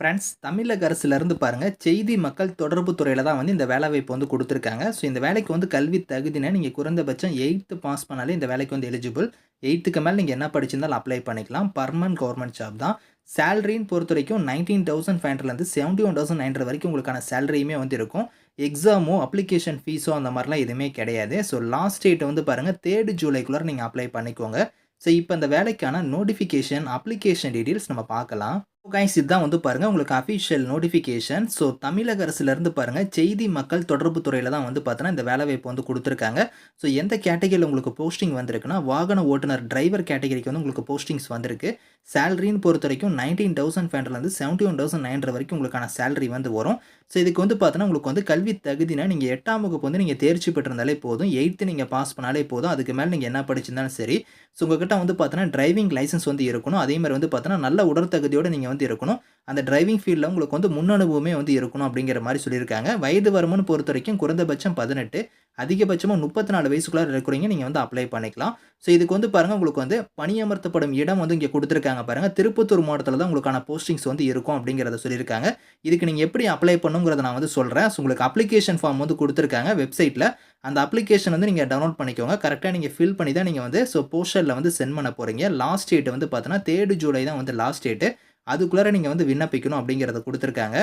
Friends தமிழக அரசுலேருந்து பாருங்கள் செய்தி மக்கள் தொடர்பு துறையில் தான் வந்து இந்த வேலைவாய்ப்பு வந்து கொடுத்துருக்காங்க. ஸோ இந்த வேலைக்கு வந்து கல்வி தகுதினா நீங்கள் குறைந்தபட்சம் எயித்து பாஸ் பண்ணாலே இந்த வேலைக்கு வந்து எலிஜிபிள் எயித்துக்கு மேலே நீங்கள் என்ன படிச்சிருந்தாலும் அப்ளை பண்ணிக்கலாம். பர்மனன்ட் கவர்மெண்ட் ஜாப் தான். சேலரின்னு பொறுத்த வரைக்கும் நைன்டீன் தௌசண்ட் ஃபைவ் ஹண்ட்ரட்லேருந்து செவன்ட்டி ஒன் தௌசண்ட் நைன் வரைக்கும் உங்களுக்கான சேலரியுமே வந்து இருக்கும். எக்ஸாமோ அப்ளிகேஷன் ஃபீஸோ அந்த மாதிரிலாம் எதுவுமே கிடையாது. ஸோ லாஸ்ட் டேட் வந்து பாருங்கள் தேர்டு ஜூலைக்குள்ளே நீங்கள் அப்ளை பண்ணிக்கோங்க. ஸோ இப்போ இந்த வேலைக்கான நோட்டிஃபிகேஷன் அப்ளிகேஷன் டீட்டெயில்ஸ் நம்ம பார்க்கலாம். கைஸ் இதுதான் வந்து பாருங்கள் உங்களுக்கு அஃபிஷியல் நோட்டிஃபிகேஷன் ஸோ தமிழக அரசுலேருந்து பாருங்கள் செய்தி மக்கள் தொடர்பு துறையில் தான் வந்து பார்த்தோன்னா இந்த வேலைவாய்ப்பு வந்து கொடுத்துருக்காங்க. ஸோ எந்த கேட்டகரியில் உங்களுக்கு போஸ்டிங் வந்திருக்குன்னா வாகன ஓட்டுநர் டிரைவர் கேட்டகரிக்கு வந்து உங்களுக்கு போஸ்டிங்ஸ் வந்திருக்கு. சேலரின்னு பொறுத்த வரைக்கும் நைன்டீன் தௌசண்ட் ஃபைவ் ஹண்ட்ரட்லேருந்து செவன்ட்டி ஒன் தௌசண்ட் நைன் வரைக்கும் உங்களுக்கான சேலரி வந்து வரும். ஸோ இதுக்கு வந்து பார்த்தோன்னா உங்களுக்கு வந்து கல்வி தகுதினா நீங்கள் எட்டாம் வகுப்பு வந்து நீங்கள் தேர்ச்சி பெற்றிருந்தாலே போதும். எயித்து நீங்கள் பாஸ் பண்ணாலே போதும். அதுக்கு மேலே நீங்கள் என்ன படிச்சிருந்தாலும் சரி. ஸோ உங்ககிட்ட வந்து பார்த்தோன்னா டிரைவிங் லைசன்ஸ் வந்து இருக்கணும். அதே மாதிரி வந்து பார்த்தோன்னா நல்ல உடற்தகுதியோடு நீங்கள் வந்து இருக்கணும். அந்த டிரைவிங் ஃபீல்டில் உங்களுக்கு வந்து முன் அனுபவமே வந்து இருக்கணும் அப்படிங்கிற மாதிரி சொல்லியிருக்காங்க. வயது வருமானு பொறுத்த வரைக்கும் குறைந்தபட்சம் பதினெட்டு. அதிகபட்சமாக முப்பத்தி நாலு வயசுக்குள்ளே இருக்கிறீங்க நீங்கள் வந்து அப்ளை பண்ணிக்கலாம். ஸோ இதுக்கு வந்து பாருங்கள் உங்களுக்கு வந்து பணியமர்த்தப்படும் இடம் வந்து இங்கே கொடுத்துருக்காங்க பாருங்கள் திருப்பத்தூர் மாவட்டத்தில் தான் உங்களுக்கான போஸ்டிங்ஸ் வந்து இருக்கும் அப்படிங்கிறத சொல்லியிருக்காங்க. இதுக்கு நீங்கள் எப்படி அப்ளை பண்ணுங்கிறத நான் வந்து சொல்கிறேன் ஸோ உங்களுக்கு அப்ளிகேஷன் ஃபார்ம் வந்து கொடுத்துருக்காங்க வெப்சைட்டில் அந்த அப்ளிகேஷன் வந்து நீங்கள் டவுன்லோட் பண்ணிக்கோங்க. கரெக்டாக நீங்கள் ஃபில் பண்ணி தான் நீங்கள் வந்து ஸோ போஸ்டரில் வந்து சென்ட் பண்ண போகிறீங்க லாஸ்ட் டேட் வந்து பார்த்தீங்கன்னா தேர்டு ஜூலை தான் வந்து லாஸ்ட் டேட்டு அதுக்குள்ளார நீங்கள் வந்து விண்ணப்பிக்கணும் அப்படிங்கிறத கொடுத்துருக்காங்க.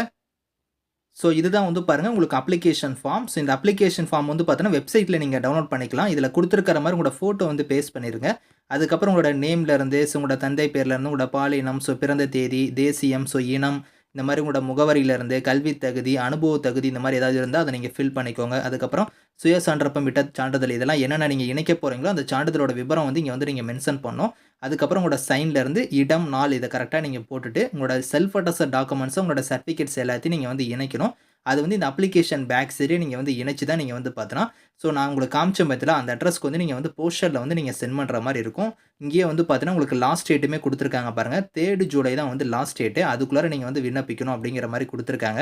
ஸோ இதுதான் வந்து பாருங்கள் உங்களுக்கு அப்ளிகேஷன் ஃபார்ம் ஸோ இந்த அப்ளிகேஷன் ஃபார்ம் வந்து பார்த்தீங்கன்னா வெப்சைட்டில் நீங்கள் டவுன்லோட் பண்ணிக்கலாம். இதில் கொடுத்துருக்கிற மாதிரி உங்களோட ஃபோட்டோ வந்து பேஸ்ட் பண்ணிடுங்க அதுக்கப்புறம் உங்களோட நேம்லேருந்து ஸோ உங்களோட தந்தை பேர்லேருந்து உங்களோட பாலினம் ஸோ பிறந்த தேதி தேசியம் ஸோ இனம் இந்த மாதிரி உங்களோட முகவரியிலேருந்து கல்வி தகுதி அனுபவ தகுதி இந்த மாதிரி ஏதாவது இருந்தால் அதை நீங்கள் ஃபில் பண்ணிக்கோங்க. அதுக்கப்புறம் சுய சான்றப்பம் விட்ட சான்றிதழ் இதெல்லாம் என்னென்ன நீங்கள் இணைக்க போகிறீங்களோ அந்த சான்றிதழோட விவரம் வந்து இங்கே வந்து நீங்கள் மென்ஷன் பண்ணணும் அதுக்கப்புறம் உங்களோட சைன்லேருந்து இடம் நாள் இதை கரெக்டாக நீங்கள் போட்டுட்டு உங்களோட செல்ஃப் அட்டஸ்டர் டாக்குமெண்ட்ஸும் உங்களோட சர்டிஃபிகேட்ஸ் எல்லாத்தையும் நீங்கள் வந்து இணைக்கணும். அது வந்து இந்த அப்ளிகேஷன் பேக் சரி நீங்கள் வந்து இணைச்சி தான் நீங்கள் வந்து பார்த்தோன்னா ஸோ நான் உங்களுக்கு காமிச்ச மெத்தில் அந்த அட்ரஸ்க்கு வந்து நீங்கள் வந்து போஸ்டரில் வந்து நீங்கள் சென்ட் பண்ணுற மாதிரி இருக்கும். இங்கேயே வந்து பார்த்தீங்கன்னா உங்களுக்கு லாஸ்ட் டேட்டுமே கொடுத்துருக்காங்க பாருங்கள் தேர்டு ஜூலை தான் வந்து லாஸ்ட் டேட்டு அதுக்குள்ளே நீங்கள் வந்து விண்ணப்பிக்கணும் அப்படிங்கிற மாதிரி கொடுத்துருக்காங்க.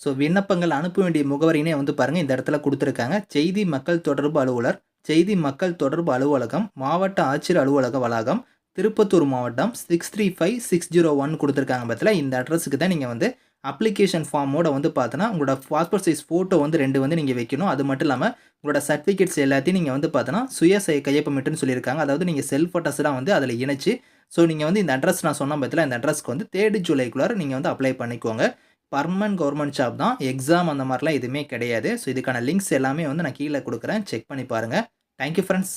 ஸோ விண்ணப்பங்கள் அனுப்ப வேண்டிய முகவரினே வந்து பாருங்கள் இந்த இடத்துல கொடுத்துருக்காங்க. செய்தி மக்கள் தொடர்பு அலுவலர் செய்தி மக்கள் தொடர்பு அலுவலகம் மாவட்ட ஆட்சியர் அலுவலக வளாகம் திருப்பத்தூர் மாவட்டம் six three five six zero one கொடுத்துருக்காங்க பற்றில இந்த அட்ரஸுக்கு தான் நீங்கள் வந்து அப்ளிகேஷன் ஃபார்மோட வந்து பார்த்தோன்னா உங்களோட பாஸ்போர்ட் சைஸ் ஃபோட்டோ வந்து ரெண்டு வந்து நீங்கள் வைக்கணும். அது மட்டும் இல்லாமல் உங்களோட சர்டிஃபிகேட்ஸ் எல்லாத்தையும் நீங்கள் வந்து பார்த்தோன்னா சுய கையொப்பமிட்டுன்னு சொல்லியிருக்காங்க. அதாவது நீங்கள் செல்ஃப் அட்ரஸ்லாம் வந்து அதில் இணைச்சு ஸோ நீங்கள் வந்து இந்த அட்ரஸ் நான் சொன்ன பற்றில இந்த அட்ரஸ்க்கு வந்து தேர்டு ஜூலைக்குள்ளார நீங்கள் வந்து அப்ளை பண்ணிக்கோங்க. பர்மனன்ட் கவர்மெண்ட் ஜாப் தான். எக்ஸாம் அந்த மாதிரிலாம் எதுவுமே கிடையாது. ஸோ இதுக்கான லிங்க்ஸ் எல்லாமே வந்து நான் கீழே கொடுக்குறேன். செக் பண்ணி பாருங்கள் தேங்க்யூ ஃப்ரெண்ட்ஸ்